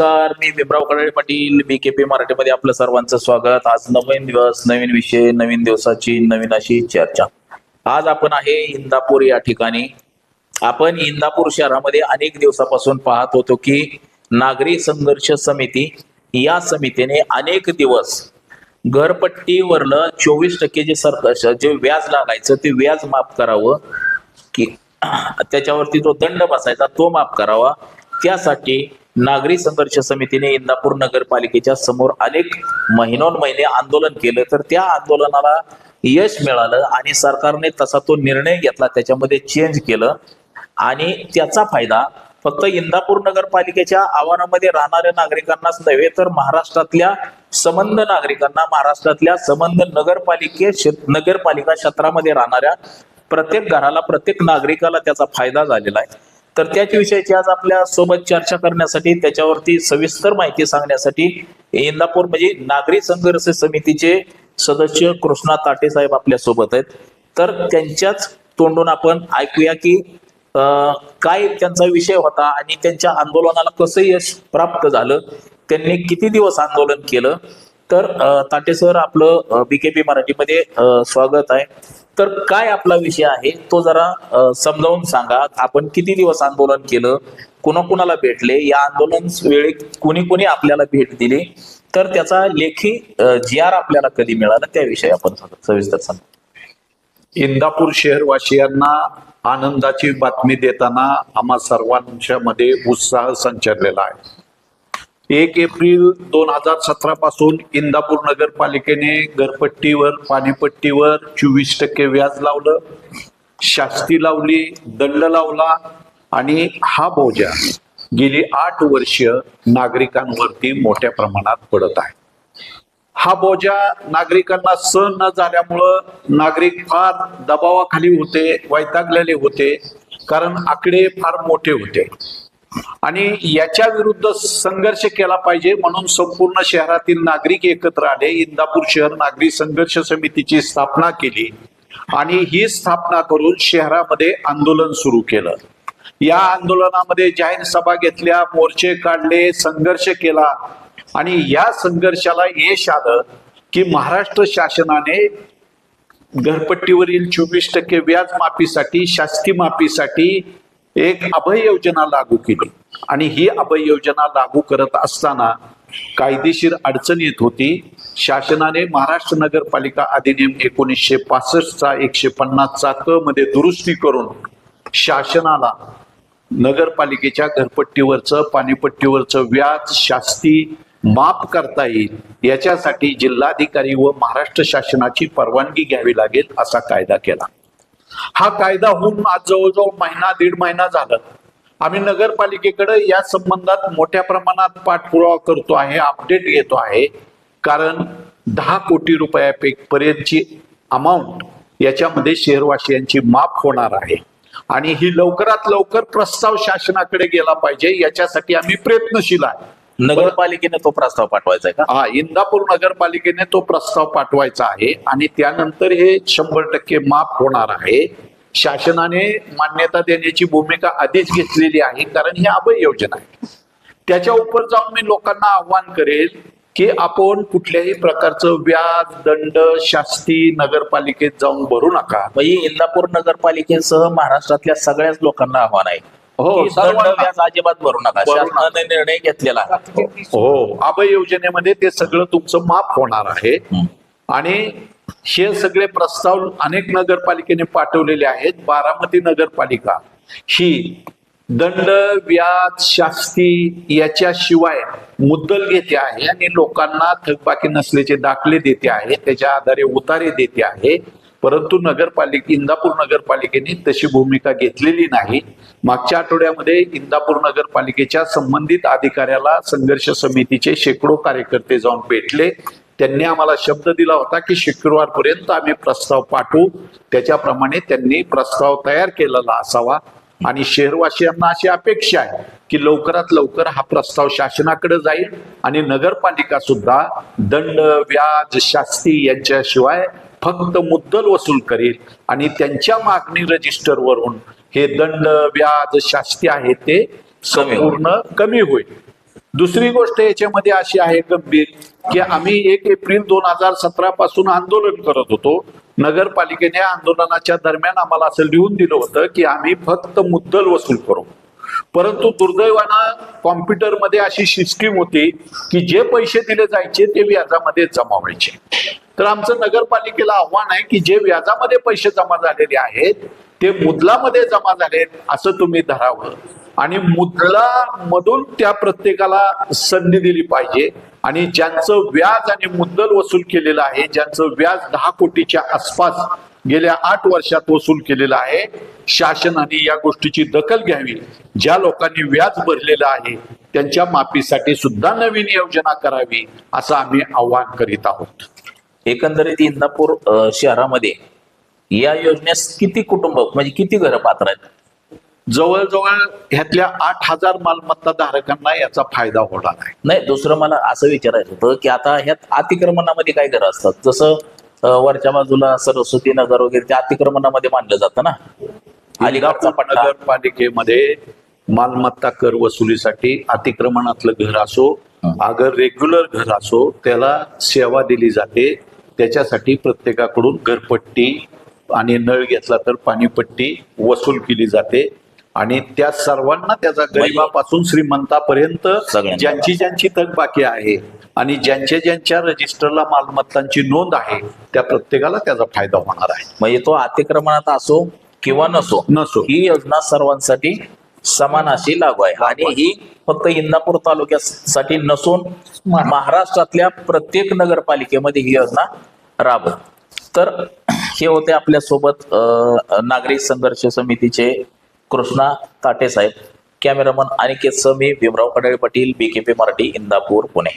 नमस्कार मी Bhimrao Kadale Patil B K P मराठीमध्ये आपलं सर्वांचं स्वागत. आज नवीन दिवस नवीन विषय नवीन दिवसाची नवीन अशी चर्चा. आज आपण आहे इंदापूर या ठिकाणी. आपण इंदापूर शहरामध्ये अनेक दिवसापासून पाहत होतो की नागरी संघर्ष समिती या समितीने अनेक दिवस घरपट्टीवरलं चोवीस टक्के जे सरकार जे व्याज लागायचं ते व्याज माफ करावं की त्याच्यावरती जो दंड बसायचा तो माफ करावा. त्यासाठी नागरी संघर्ष समितीने इंदापूर नगरपालिकेच्या समोर अनेक महिनोन महिने आंदोलन केलं. तर त्या आंदोलनाला यश मिळालं आणि सरकारने तसा तो निर्णय घेतला त्याच्यामध्ये चेंज केलं. आणि त्याचा फायदा फक्त इंदापूर नगरपालिकेच्या आवारामध्ये राहणाऱ्या नागरिकांनाच नव्हे तर महाराष्ट्रातल्या संबंध नागरिकांना महाराष्ट्रातल्या संबंध नगरपालिके नगरपालिका क्षेत्रामध्ये राहणाऱ्या प्रत्येक घराला प्रत्येक नागरिकाला त्याचा फायदा झालेला आहे. तर त्याच विषयाची आज आपल्यासोबत चर्चा करण्यासाठी त्याच्यावरती सविस्तर माहिती सांगण्यासाठी इंदापूर म्हणजे नागरी संघर्ष समितीचे सदस्य कृष्णा ताटे साहेब आपल्यासोबत आहेत. तर त्यांच्याच तोंडून आपण ऐकूया की काय त्यांचा विषय होता आणि त्यांच्या आंदोलनाला कसं यश प्राप्त झालं त्यांनी किती दिवस आंदोलन केलं? तर ताटे सर आपलं बीकेपी मराठीमध्ये स्वागत आहे. तर काय आपला विषय आहे तो जरा समजावून सांगा. आपण किती दिवस आंदोलन केलं कुणाकुणाला भेटले या आंदोलन वेळी कुणी कुणी आपल्याला भेट दिली? तर त्याचा लेखी जी आर आपल्याला कधी मिळाला त्याविषयी आपण सविस्तर सांगा. इंदापूर शहरवासियांना आनंदाची बातमी देताना आम्हा सर्वांच्या मध्ये उत्साह संचारलेला आहे. एक एप्रिल दोन हजार सतरा पासून इंदापूर नगरपालिकेने घरपट्टीवर पाणीपट्टीवर चोवीस टक्के व्याज लावलं शास्ती लावली दंड लावला आणि हा बोजा गेली आठ वर्ष नागरिकांवरती मोठ्या प्रमाणात पडत आहे. हा बोजा नागरिकांना सहन न झाल्यामुळं नागरिक फार दबावाखाली होते वैतागलेले होते कारण आकडे फार मोठे होते. आणि याच्या विरुद्ध संघर्ष केला पाहिजे म्हणून संपूर्ण शहरातील नागरिक एकत्र आले. इंदापूर शहर नागरी संघर्ष समितीची स्थापना केली आणि ही स्थापना करून शहरामध्ये आंदोलन सुरू केलं. या आंदोलनामध्ये जाहीर सभा घेतल्या मोर्चे काढले संघर्ष केला आणि या संघर्षाला यश आलं की महाराष्ट्र शासनाने घरपट्टीवरील चोवीस टक्के व्याज माफीसाठी शासकीय माफीसाठी एक अभय योजना लागू केली. आणि ही अभय योजना लागू करत असताना कायदेशीर अडचण येत होती. शासनाने महाराष्ट्र नगरपालिका अधिनियम एकोणीसशे पासष्टचा एकशे पन्नासचा क मध्ये दुरुस्ती करून शासनाला नगरपालिकेच्या घरपट्टीवरचं पाणीपट्टीवरचं व्याज शास्ती माफ करता येईल याच्यासाठी जिल्हाधिकारी व महाराष्ट्र शासनाची परवानगी घ्यावी लागेल असा कायदा केला. हा कायदा होऊन आज जवळजवळ महिना दीड महिना झाला. आम्ही नगरपालिकेकडे या संबंधात मोठ्या प्रमाणात पाठपुरावा करतो आहे अपडेट घेतो आहे. कारण दहा कोटी रुपयापर्यंतची अमाऊंट याच्यामध्ये शहरवासियांची माफ होणार आहे. आणि ही लवकरात लवकर प्रस्ताव शासनाकडे गेला पाहिजे याच्यासाठी आम्ही प्रयत्नशील आहे. नगरपालिकेने तो प्रस्ताव पाठवायचा आहे का? हा इंदापूर नगरपालिकेने तो प्रस्ताव पाठवायचा आहे आणि त्यानंतर हे शंभर टक्के माफ होणार आहे. शासनाने मान्यता देण्याची भूमिका आधीच घेतलेली आहे कारण ही अभय योजना आहे. त्याच्या उपर जाऊन मी लोकांना आव्हान करेल की आपण कुठल्याही प्रकारचं व्याज दंड शास्ती नगरपालिकेत जाऊन भरू नका. म्हणजे इंदापूर नगरपालिकेसह महाराष्ट्रातल्या सगळ्याच लोकांना आव्हान आहे. हो, की दंड सर्वांना. व्याज अजिबात भरू नका भरू नका. शासनाने निर्णय घेतलेला आहे हो अभय योजनेमध्ये ते सगळं तुमचं माफ होणार आहे हं. आणि हे सगळे प्रस्ताव अनेक नगरपालिकेने पाठवलेले आहेत बारामती नगरपालिका ही दंड व्याज शास्ती याच्याशिवाय मुद्दल घेते आहे आणि लोकांना थकबाकी नसल्याचे दाखले देते आहे त्याच्या आधारे उतारे देते आहे परंतु नगरपालिके इंदापूर नगरपालिकेने तशी भूमिका घेतलेली नाही. मागच्या आठवड्यामध्ये इंदापूर नगरपालिकेच्या संबंधित अधिकाऱ्याला संघर्ष समितीचे शेकडो कार्यकर्ते जाऊन भेटले. त्यांनी आम्हाला शब्द दिला होता की शुक्रवारपर्यंत आम्ही प्रस्ताव पाठवू. त्याच्याप्रमाणे त्यांनी प्रस्ताव तयार केलेला असावा. आणि शहरवासियांना अशी अपेक्षा आहे की लवकरात लवकर हा प्रस्ताव शासनाकडे जाईल. आणि नगरपालिका सुद्धा दंड व्याज शास्ती यांच्याशिवाय फक्त मुद्दल वसूल करेल आणि त्यांच्या मागणी रजिस्टरवरून हे दंड व्याज शास्ती आहे ते. संपूर्ण कमी होईल. दुसरी गोष्ट याच्यामध्ये अशी आहे गंभीर की आम्ही एक एप्रिल दोन हजार सतरा पासून आंदोलन करत होतो. नगरपालिकेने आंदोलनाच्या दरम्यान आम्हाला असं लिहून दिलं होतं की आम्ही फक्त मुद्दल वसूल करू. परंतु दुर्दैवानं कॉम्प्युटरमध्ये अशी सिस्टीम होती की जे पैसे दिले जायचे ते व्याजामध्ये जमा व्हायचे. तर आमचं नगरपालिकेला आव्हान आहे की जे व्याजामध्ये पैसे जमा झालेले आहेत ते मुदलामध्ये जमा झालेत असं तुम्ही धरावं. आणि मुदला मधून त्या प्रत्येकाला संधी दिली पाहिजे. आणि ज्यांचं व्याज आणि मुद्दल वसूल केलेलं आहे ज्यांचं व्याज दहा कोटीच्या आसपास गेल्या आठ वर्षात वसूल केलेलं आहे शासनाने या गोष्टीची दखल घ्यावी. ज्या लोकांनी व्याज भरलेलं आहे त्यांच्या माफीसाठी सुद्धा नवीन योजना करावी असं आम्ही आवाहन करीत आहोत. एकंदरीत इंदापूर शहरामध्ये या योजनेस किती कुटुंब म्हणजे किती घरं पात्र आहेत? जवळजवळ ह्यातल्या आठ हजार मालमत्ता धारकांना याचा फायदा होणार आहे. नाही दुसरं मला असं विचारायचं होतं की आता ह्यात अतिक्रमणामध्ये काय घरं असतात. जसं वरच्या बाजूला सरस्वती नगर वगैरे ते अतिक्रमणामध्ये मानलं जातं ना? पट्टा. नगरपालिकेमध्ये मालमत्ता कर वसुलीसाठी अतिक्रमणातलं घर असो अगर रेग्युलर घर असो त्याला सेवा दिली जाते. त्याच्यासाठी प्रत्येकाकडून घरपट्टी आणि नळ घेतला तर पाणीपट्टी वसूल केली जाते आणि त्या सर्वांना त्याचा गरिबापासून श्रीमंतापर्यंत. ज्यांची ज्यांची थकबाकी आहे आणि ज्यांच्या ज्यांच्या रजिस्टरला मालमत्तांची नोंद आहे त्या प्रत्येकाला त्याचा फायदा होणार आहे म्हणजे तो अतिक्रमणात असो किंवा नसो नसो. ही योजना सर्वांसाठी समान अशी लागू आहे. आणि ही फक्त इंदापूर तालुक्यासाठी नसून महाराष्ट्रातल्या प्रत्येक नगरपालिकेमध्ये ही योजना राब तर हे होते आपल्यासोबत नागरिक संघर्ष समितीचे कृष्णा ताटे साहेब cameraman Aniket Sami Bhimrao Kadale Patil B K P Marathi Indapur Pune.